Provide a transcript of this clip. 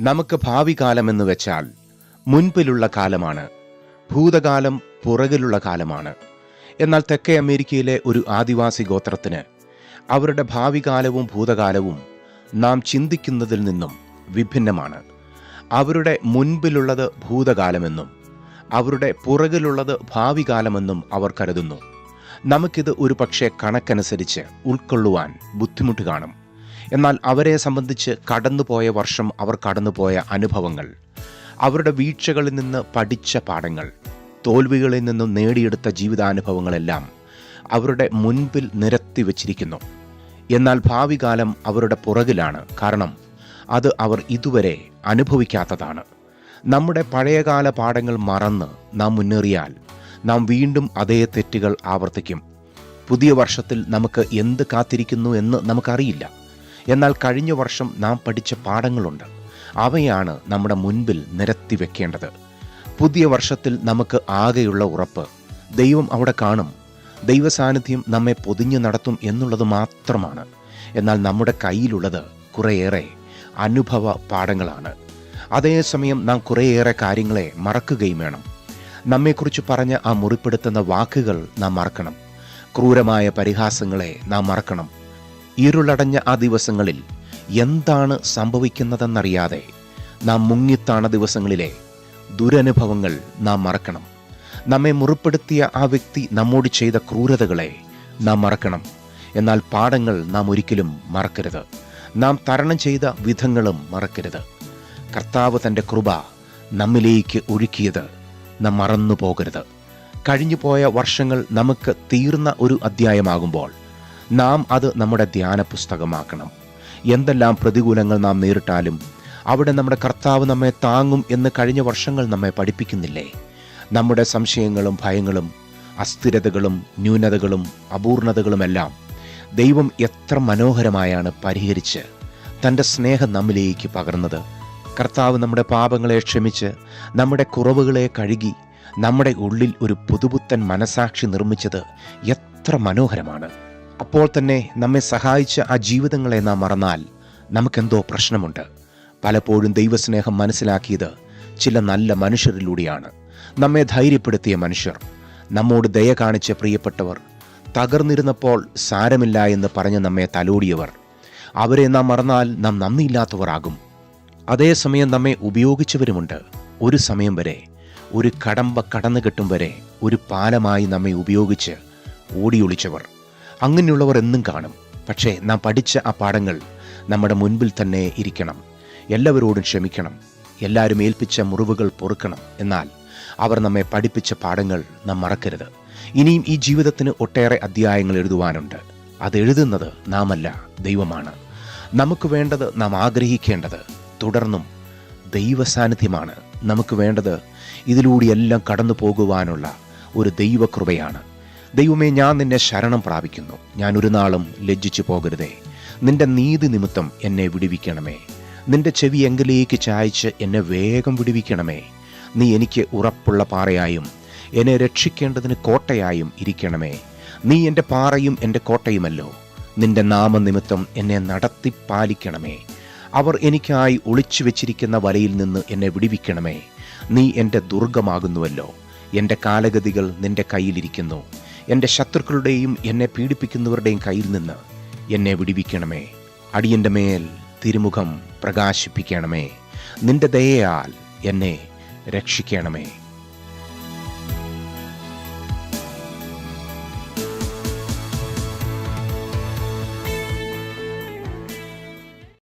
നമുക്ക് ഭാവി കാലമെന്ന് വെച്ചാൽ മുൻപിലുള്ള കാലമാണ്. ഭൂതകാലം പുറകിലുള്ള കാലമാണ്. എന്നാൽ തെക്കേ അമേരിക്കയിലെ ഒരു ആദിവാസി ഗോത്രത്തിന് അവരുടെ ഭാവി കാലവും ഭൂതകാലവും നാം ചിന്തിക്കുന്നതിൽ നിന്നും വിഭിന്നമാണ്. അവരുടെ മുൻപിലുള്ളത് ഭൂതകാലമെന്നും അവരുടെ പുറകിലുള്ളത് ഭാവി കാലമെന്നും അവർ കരുതുന്നു. നമുക്കിത് ഒരു പക്ഷേ കണക്കനുസരിച്ച് ഉൾക്കൊള്ളുവാൻ ബുദ്ധിമുട്ട് കാണും. എന്നാൽ അവരെ സംബന്ധിച്ച് കടന്നുപോയ വർഷം അവർ കടന്നുപോയ അനുഭവങ്ങൾ. അവരുടെ വീഴ്ചകളിൽ നിന്ന് പഠിച്ച പാഠങ്ങൾ തോൽവികളിൽ നിന്നും നേടിയെടുത്ത ജീവിതാനുഭവങ്ങളെല്ലാം അവരുടെ മുൻപിൽ നിരത്തി വച്ചിരിക്കുന്നു. എന്നാൽ ഭാവി കാലം അവരുടെ പുറകിലാണ്. കാരണം അത് അവർ ഇതുവരെ അനുഭവിക്കാത്തതാണ്. നമ്മുടെ പഴയകാല പാഠങ്ങൾ മറന്ന് നാം മുന്നേറിയാൽ നാം വീണ്ടും അതേ തെറ്റുകൾ ആവർത്തിക്കും. പുതിയ വർഷത്തിൽ നമുക്ക് എന്ത് കാത്തിരിക്കുന്നു എന്ന് നമുക്കറിയില്ല. എന്നാൽ കഴിഞ്ഞ വർഷം നാം പഠിച്ച പാഠങ്ങളുണ്ട്. അവയാണ് നമ്മുടെ മുൻപിൽ നിരത്തി വെക്കേണ്ടത്. പുതിയ വർഷത്തിൽ നമുക്ക് ആകെയുള്ള ഉറപ്പ്. ദൈവം അവിടെ കാണും. ദൈവസാന്നിധ്യം നമ്മെ പൊതിഞ്ഞു നടത്തും എന്നുള്ളത് മാത്രമാണ്. എന്നാൽ നമ്മുടെ കയ്യിലുള്ളത് കുറേയേറെ അനുഭവ പാഠങ്ങളാണ്. അതേസമയം നാം കുറേയേറെ കാര്യങ്ങളെ മറക്കുകയും വേണം. നമ്മെക്കുറിച്ച് പറഞ്ഞ ആ മുറിപ്പെടുത്തുന്ന വാക്കുകൾ നാം മറക്കണം. ക്രൂരമായ പരിഹാസങ്ങളെ നാം മറക്കണം. ഇരുളടഞ്ഞ ആ ദിവസങ്ങളിൽ എന്താണ് സംഭവിക്കുന്നതെന്നറിയാതെ നാം മുങ്ങിത്താണ ദിവസങ്ങളിലെ ദുരനുഭവങ്ങൾ നാം മറക്കണം. നമ്മെ മുറിപ്പെടുത്തിയ ആ വ്യക്തി നമ്മോട് ചെയ്ത ക്രൂരതകളെ നാം മറക്കണം. എന്നാൽ പാഠങ്ങൾ നാം ഒരിക്കലും മറക്കരുത്. നാം തരണം ചെയ്ത വിധങ്ങളും മറക്കരുത്. കർത്താവ് തന്റെ കൃപ നമ്മിലേക്ക് ഒഴുക്കിയത് നാം മറന്നു പോകരുത് കഴിഞ്ഞുപോയ വർഷങ്ങൾ നമുക്ക് തീർന്ന ഒരു അധ്യായമാകുമ്പോൾ നാം അത് നമ്മുടെ ധ്യാന പുസ്തകമാക്കണം എന്തെല്ലാം പ്രതികൂലങ്ങൾ നാം നേരിട്ടാലും അവിടെ നമ്മുടെ കർത്താവ് നമ്മെ താങ്ങും എന്ന് കഴിഞ്ഞ വർഷങ്ങൾ നമ്മെ പഠിപ്പിക്കുന്നില്ലേ? നമ്മുടെ സംശയങ്ങളും ഭയങ്ങളും അസ്ഥിരതകളും ന്യൂനതകളും അപൂർണതകളുമെല്ലാം ദൈവം എത്ര മനോഹരമായാണ് പരിഹരിച്ച് തന്റെ സ്നേഹം നമ്മിലേക്ക് പകർന്നത്. കർത്താവ് നമ്മുടെ പാപങ്ങളെ ക്ഷമിച്ച് നമ്മുടെ കുറവുകളെ കഴുകി നമ്മുടെ ഉള്ളിൽ ഒരു പുതുപുത്തൻ മനസാക്ഷി നിർമ്മിച്ചത് എത്ര മനോഹരമാണ്. അപ്പോൾ തന്നെ നമ്മെ സഹായിച്ച ആ ജീവിതങ്ങളെ നാം മറന്നാൽ നമുക്കെന്തോ പ്രശ്നമുണ്ട്. പലപ്പോഴും ദൈവസ്നേഹം മനസ്സിലാക്കിയത് ചില നല്ല മനുഷ്യരിലൂടെയാണ്. നമ്മെ ധൈര്യപ്പെടുത്തിയ മനുഷ്യർ നമ്മോട് ദയ കാണിച്ച പ്രിയപ്പെട്ടവർ തകർന്നിരുന്നപ്പോൾ സാരമില്ല എന്ന് പറഞ്ഞ് നമ്മെ തലോടിയവർ അവരെ നാം മറന്നാൽ നാം നന്ദിയില്ലാത്തവരാകും. അതേസമയം നമ്മെ ഉപയോഗിച്ചവരുമുണ്ട്. ഒരു സമയം വരെ ഒരു കടമ്പ കടന്നു കെട്ടും വരെ ഒരു പാലമായി നമ്മെ ഉപയോഗിച്ച് ഓടിയൊളിച്ചവർ. അങ്ങനെയുള്ളവർ എന്നും കാണും. പക്ഷേ നാം പഠിച്ച ആ പാഠങ്ങൾ നമ്മുടെ മുൻപിൽ തന്നെ ഇരിക്കണം. എല്ലാവരോടും ക്ഷമിക്കണം. എല്ലാവരും ഏൽപ്പിച്ച മുറിവുകൾ പൊറുക്കണം. എന്നാൽ അവർ നമ്മെ പഠിപ്പിച്ച പാഠങ്ങൾ നാം മറക്കരുത്. ഇനിയും ഈ ജീവിതത്തിന് ഒട്ടേറെ അധ്യായങ്ങൾ എഴുതുവാനുണ്ട്. അത് എഴുതുന്നത് നാമല്ല ദൈവമാണ്. നമുക്ക് വേണ്ടത് നാം ആഗ്രഹിക്കേണ്ടത് തുടർന്നും ദൈവസാന്നിധ്യമാണ്. നമുക്ക് വേണ്ടത് ഇതിലൂടെയെല്ലാം കടന്നു പോകുവാനുള്ള ഒരു ദൈവകൃപയാണ്. ദൈവമേ ഞാൻ നിന്നെ ശരണം പ്രാപിക്കുന്നു. ഞാൻ ഒരു നാളും ലജ്ജിച്ചു പോകരുതേ. നിന്റെ നീതി നിമിത്തം എന്നെ വിടുവിക്കണമേ. നിന്റെ ചെവി എങ്കിലേക്ക് ചായച്ച് എന്നെ വേഗം വിടുവിക്കണമേ. നീ എനിക്ക് ഉറപ്പുള്ള പാറയായും എന്നെ രക്ഷിക്കേണ്ടതിന് കോട്ടയായും ഇരിക്കണമേ. നീ എന്റെ പാറയും എന്റെ കോട്ടയുമല്ലോ. നിന്റെ നാമനിമിത്തം എന്നെ നടത്തി പാലിക്കണമേ. അവർ എനിക്കായി ഒളിച്ചു വെച്ചിരിക്കുന്ന വലയിൽ നിന്ന് എന്നെ വിടിവിക്കണമേ. നീ എന്റെ ദുർഗമാകുന്നുവല്ലോ. എന്റെ കാലഗതികൾ നിന്റെ കയ്യിലിരിക്കുന്നു. എന്റെ ശത്രുക്കളുടെയും എന്നെ പീഡിപ്പിക്കുന്നവരുടെയും കയ്യിൽ നിന്ന് എന്നെ വിടിവിക്കണമേ. അടിയന്റെ മേൽ തിരുമുഖം പ്രകാശിപ്പിക്കണമേ. നിന്റെ ദയയാൽ എന്നെ രക്ഷിക്കണമേ.